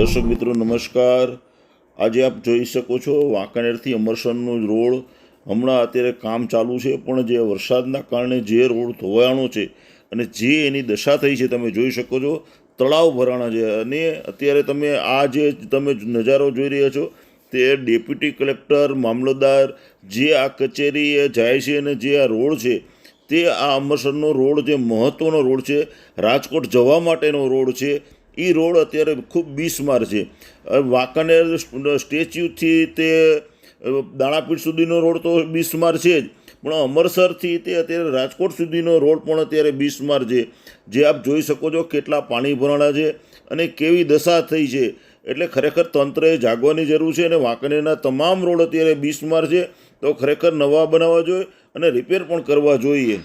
દર્શક મિત્રો, નમસ્કાર. આજે આપ જોઈ શકો છો વાંકાનેરથી અમરસરનો રોડ. હમણાં અત્યારે કામ ચાલુ છે, પણ જે વરસાદના કારણે જે રોડ ધોવાણો છે અને જે એની દશા થઈ છે, તમે જોઈ શકો છો. તળાવ ભરાણા છે અને અત્યારે તમે આ જે તમે નજારો જોઈ રહ્યા છો, તે ડેપ્યુટી કલેક્ટર, મામલતદાર, જે આ કચેરીએ જાય છે અને જે આ રોડ છે, તે આ અમરસરનો રોડ જે મહત્ત્વનો રોડ છે, રાજકોટ જવા માટેનો રોડ છે એ રોડ અત્યારે ખૂબ બિસ્માર છે. વાંકાનેર સ્ટેચ્યુથી તે દાણાપીઠ સુધીનો રોડ તો બિસ્માર છે જ. પણ અમરસરથી તે અત્યારે રાજકોટ સુધીનો રોડ પણ અત્યારે બિસ્માર છે. જે આપ જોઈ શકો છો કેટલા પાણી ભરાણા છે અને કેવી દશા થઈ છે. એટલે ખરેખર તંત્રએ જાગવાની જરૂર છે અને વાંકનેરના તમામ રોડ અત્યારે બિસ્માર છે. તો ખરેખર નવા બનાવવા જોઈએ અને રિપેર પણ કરવા જોઈએ.